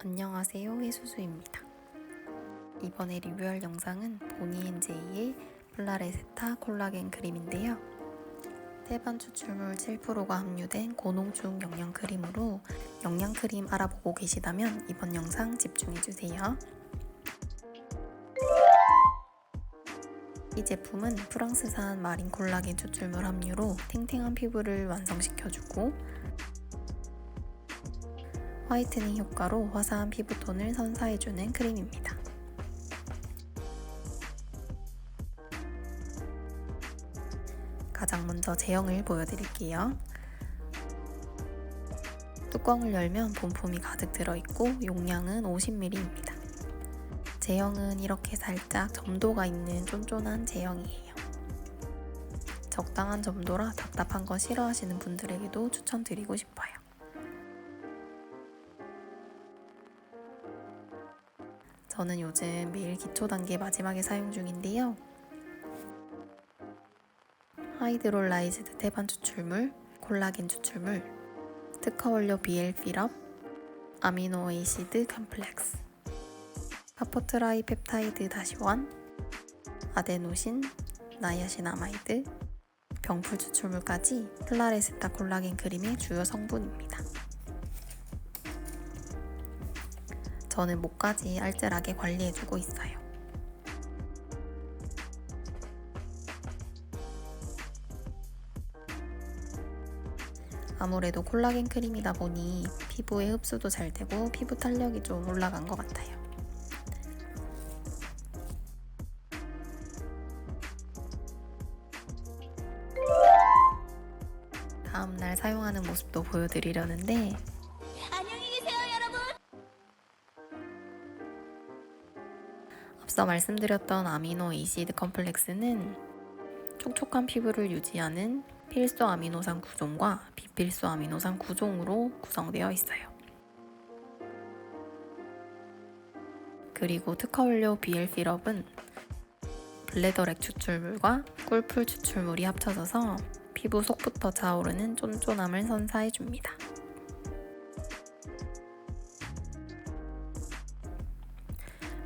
안녕하세요 해수수입니다. 이번에 리뷰할 영상은 보니앤제이의 플라레세타 콜라겐 크림인데요. 태반 추출물 7%가 함유된 고농축 영양 크림으로 영양 크림 알아보고 계시다면 이번 영상 집중해주세요. 이 제품은 프랑스산 마린 콜라겐 추출물 함유로 탱탱한 피부를 완성시켜주고 화이트닝 효과로 화사한 피부톤을 선사해주는 크림입니다. 가장 먼저 제형을 보여드릴게요. 뚜껑을 열면 본품이 가득 들어있고 용량은 50ml입니다. 제형은 이렇게 살짝 점도가 있는 쫀쫀한 제형이에요. 적당한 점도라 답답한 거 싫어하시는 분들에게도 추천드리고 싶어요. 저는 요즘 매일 기초 단계 마지막에 사용 중인데요. 하이드롤라이즈드 태반 추출물, 콜라겐 추출물, 특허 원료 BL 필업, 아미노 에이시드 컴플렉스, 파포트라이 펩타이드 다시 원, 아데노신, 나이아신아마이드, 병풀 추출물까지 플라레스타 콜라겐 크림의 주요 성분입니다. 저는 목까지 알뜰하게 관리해주고 있어요. 아무래도 콜라겐 크림이다 보니 피부에 흡수도 잘 되고 피부 탄력이 좀 올라간 것 같아요. 다음날 사용하는 모습도 보여드리려는데 앞서 말씀드렸던 아미노 이시드 컴플렉스는 촉촉한 피부를 유지하는 필수 아미노산 구종과 비필수 아미노산 구종으로 구성되어 있어요. 그리고 특허 원료 BL 필업은 블레더렉 추출물과 꿀풀 추출물이 합쳐져서 피부 속부터 차오르는 쫀쫀함을 선사해 줍니다.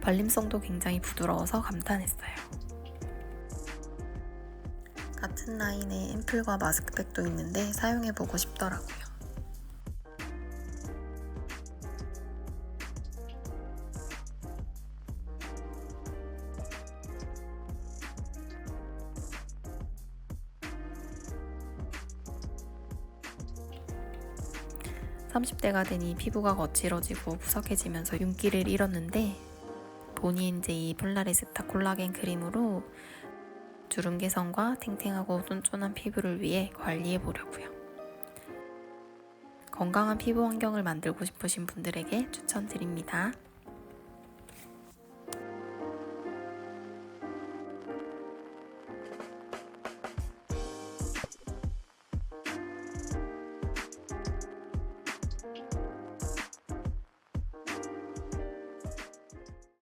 발림성도 굉장히 부드러워서 감탄했어요. 같은 라인에 앰플과 마스크팩도 있는데 사용해보고 싶더라고요. (30대가) 되니 피부가 거칠어지고 푸석해지면서 윤기를 잃었는데 보니앤제이 폴라리스타 콜라겐 크림으로 주름 개선과 탱탱하고 쫀쫀한 피부를 위해 관리해 보려고요. 건강한 피부 환경을 만들고 싶으신 분들에게 추천드립니다.